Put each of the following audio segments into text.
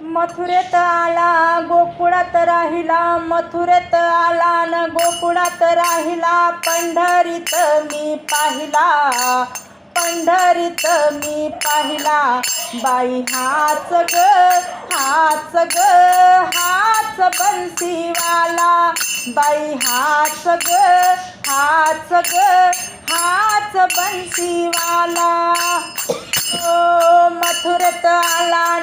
मथुरेत आला गोकुळात राहिला. मथुरेत आला न गोकुळात राहिला. पंढरीत मी पाहिला. पंढरीत मी पाहिला. बाई हाच ग हाच ग हाच बन्सीवाला बाई हाच ग हाच ग हाच बन्सीवाला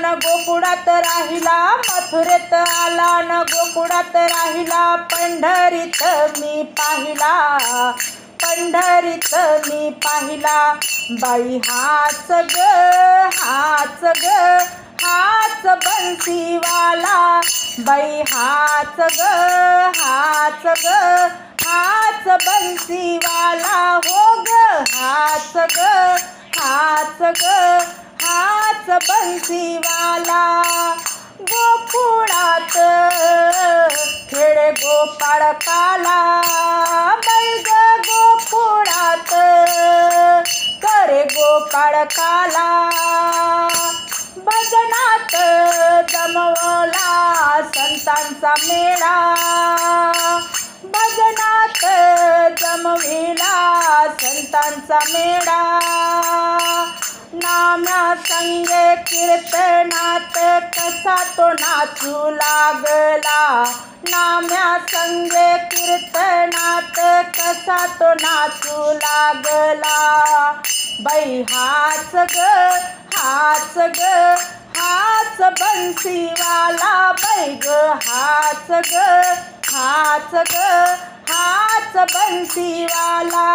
न गोकुळात राहिला मथुरेत आला न गोकुळात राहिला पंढरीत मी पाहिला पंढरीत मी पाहिला. बाई हाच ग हाच ग हाच बन्सीवाला बाई हाच ग हाच ग हाच बन्सीवाला हो ग हाच ग हाच ग हाच बन्सीवाला गोकुळात. खेळ गोपाळ काला बैग गोकुळात. करे गोपाळ काला भजनात जमवला संतांचा मेळा. भजनात जमविला संतांचा मेळा. नाम्या संगे कीर्तनात कसा तो नाचू लागला? नाम्या संगे कीर्तनात कसा तो नाचू लागला? बाई हाच ग हाच ग हाच बन्सीवाला बाई ग हाच ग हाच ग हाच बन्सीवाला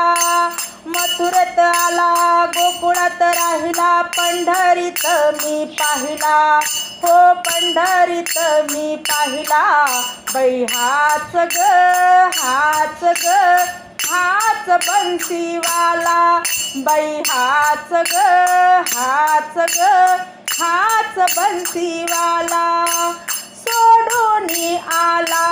मथुरत आला गोकुळात राहिला पंढरीत मी पाहिला. हो पंढरीत मी पाहिला. बाई हाच ग हाच ग हाच बन्सीवाला बाई हाच ग हाच ग हाच बन्सीवाला सोडून आला.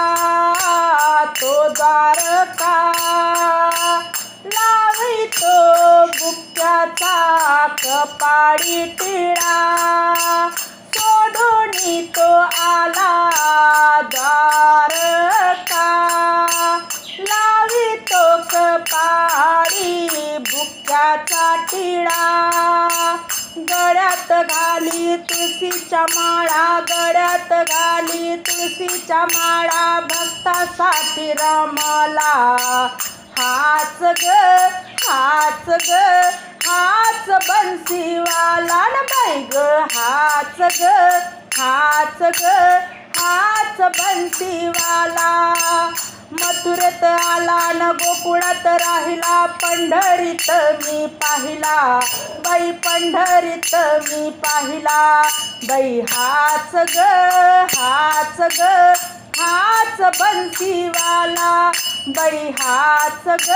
कपाळी टिळा सोडून तो आला द्वारका लावितो कपाळी बुक्याचा टिळा गळ्यात घाली तुळशीच्या माळा गळ्यात घाली तुळशीच्या माळा. भक्तासाठी रमला. हाच ग हाच ग हाच बन्सीवाला न बाई ग हाच ग हाच ग हाच बन्सीवाला मथुरेत आला न गोकुळात राहिला पंढरीत मी पाहिला. बाई पंढरीत मी पाहिला. बाई हाच ग हाच ग हाच बन्सीवाला बाई हाच ग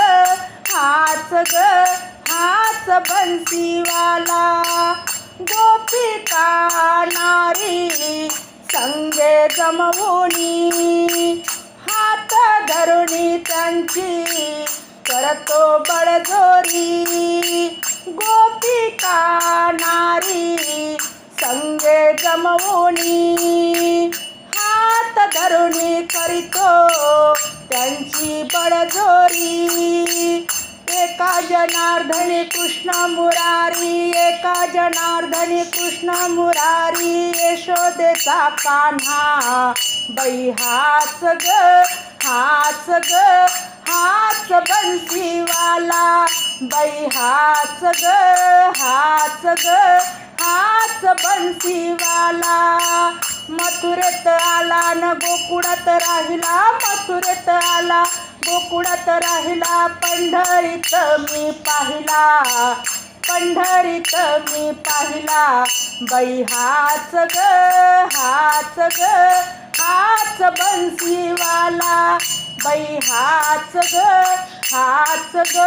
हाच ग हाच बंसीवाला गोपिका नारी संगे जमवूनी. हात धरुणी त्यांची करतो बळजोरी. गोपिका नारी संगे जमवूनी. हात धरुणी करीतो त्यांची बळजोरी. एका जनार्दनी कृष्ण मुरारी एका जनार्दनी कृष्ण मुरारी यशोदेचा कान्हा. बाई हाच ग हाच ग हाच बन्सीवाला बाई हाच ग हाच ग हाच बन्सीवाला मथुरेत आला न गोकुळात राहिला मथुरेत आला. गोकुळात राहिला पंढरीत मी पाहिला. पंढरीत मी पाहिला. बाई हाच ग हाच ग हाच बन्सीवाला बाई हाच ग हाच ग